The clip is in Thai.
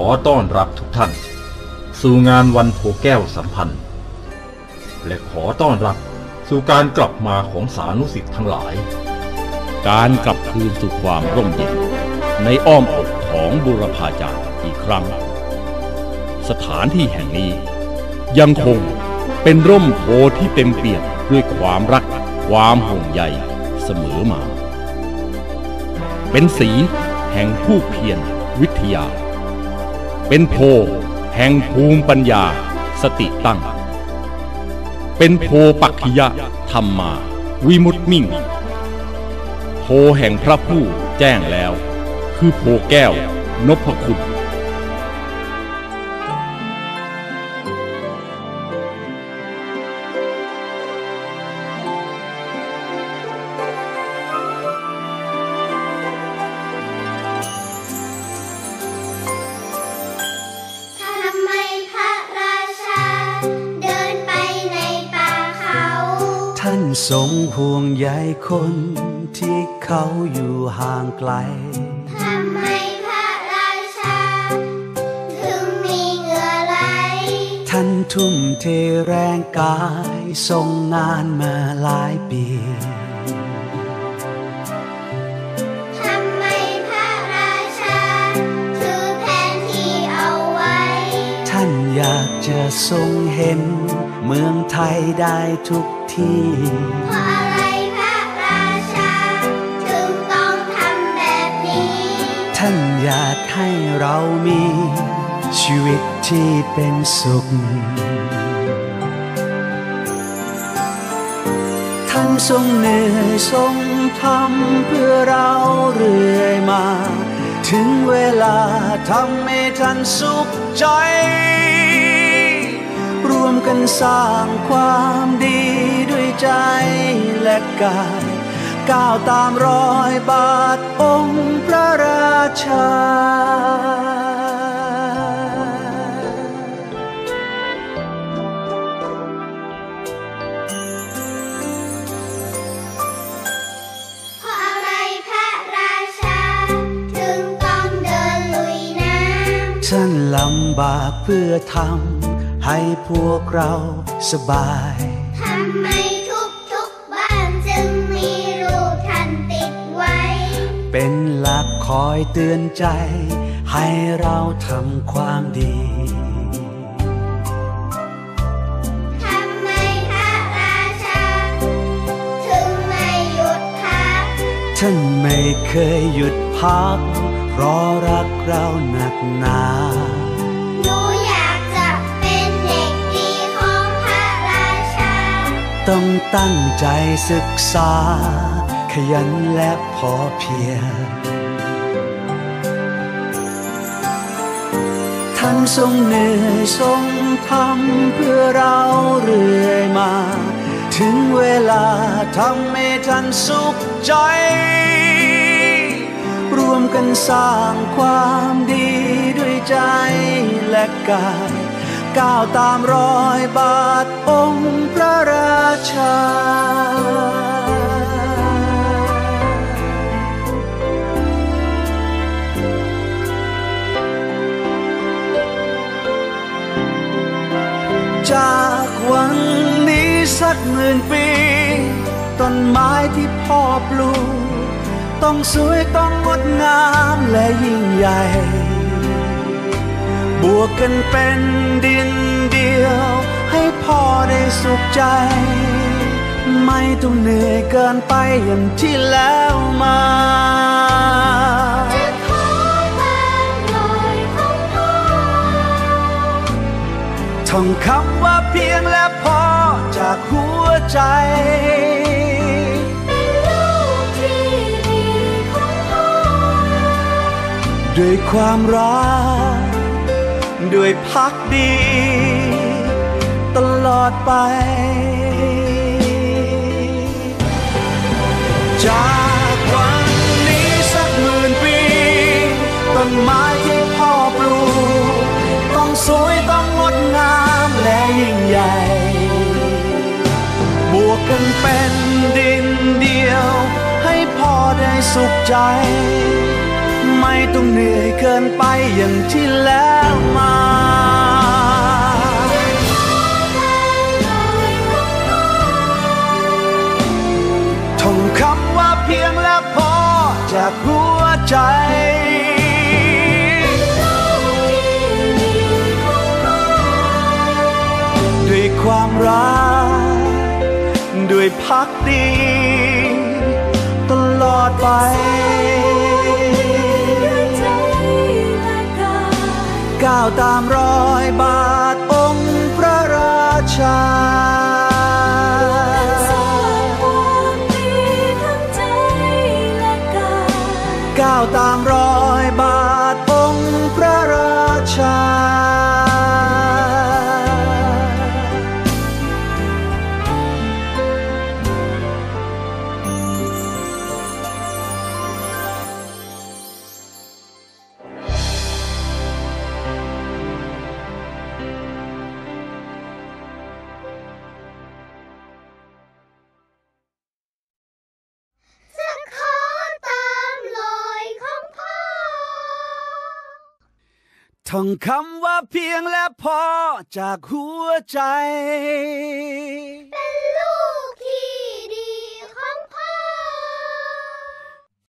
อต้อนรับทุกท่าน สู่งานวันโพแก้วสัมพันธ์ และขอต้อนรับสู่การกลับมาของสานุสิทธิ์ทั้งหลาย การกลับคืนสู่ความร่มเย็นในอ้อมอกของบุรพาจารย์อีกครั้ง สถานที่แห่งนี้ ยังคงเป็นร่มโพที่เต็มเปี่ยมด้วยความรักความห่วงใยเสมอมา เป็นสีแห่งผู้เพียรวิทยา เป็นโพแห่งภูมิปัญญาสติตั้ง เป็นโพปักขิยะธรรมมา วิมุตมิ่ง โพแห่งพระผู้แจ้งแล้ว คือโพแก้วนพคุณ ท่านทรงห่วงใยคนที่เขาอยู่ห่างไกล ทำไมพระราชา ถึงมีเหงื่อไหล ท่านทุ่มเทแรงกายทรงงานมาหลายปีทำไมพระราชาถือแผนที่เอาไว้ท่านอยากจะทรงเห็น เมืองไทยได้ทุก ที่เพราะอะไรพระราชา ถึงต้องทำแบบนี้ ท่านอยากให้เรามี ชีวิตที่เป็นสุข ท่านทรงเหนื่อยทรงทำเพื่อเราเรื่อยมา ถึงเวลาทำให้ท่านสุขใจรวมกันสร้างความดี ใจและกายก้าวตามรอยบาทองค์พระราชาเพราะอะไรพระราชาถึงต้องเดินลุยน้ำท่านลำบากเพื่อทำให้พวกเราสบาย ทำไม เป็นหลักคอยเตือนใจ ให้เราทำความดีทำไมพระราชาถึงไม่หยุดพักท่านไม่เคยหยุดพัก เพราะรักเราหนักหนาหนูอยากจะเป็นเด็กดีของพระราชา ต้องตั้งใจศึกษาข ยันและพอเพียง ท่านทรงเหนื่อยทรงทำเพื่อเราเรื่อยมา ถึงเวลาทำให้ท่านสุขใจ รวมกันสร้างความดีด้วยใจและกายก้าวตามรอยบาทองค์พระราชา สักหมื่นปี ต้นไม้ที่พ่อปลูก ต้องสวยต้องงดงามและยิ่งใหญ่ บวกกันเป็นดินเดียว ให้พ่อได้สุขใจ ไม่ต้องเหนื่อยเกินไปอย่างที่แล้วมา ท่องคำว่าเพียงและพอจากหัวใจเป็นลูกที่ดีของพ่อด้วยความรัก ด้วยพักดี ตลอดไป จากวันนี้สักหมื่นปี ต้นไม้ที่พ่อปลูก ต้องสวยต้องงดงาม ยิ่งใหญ่ บวกกันเป็นดินเดียว ให้พ่อได้สุขใจไมไม่ต้องเหนื่อยเกินไปอย่างที่แล้วมาท่องคำว่าเพียงและพอจากหัวใจ พักดี ตลอดไปก้าวตามรอยบาทองค์พระราชา ท่องคำว่าเพียงและพอจากหัวใจเป็นลู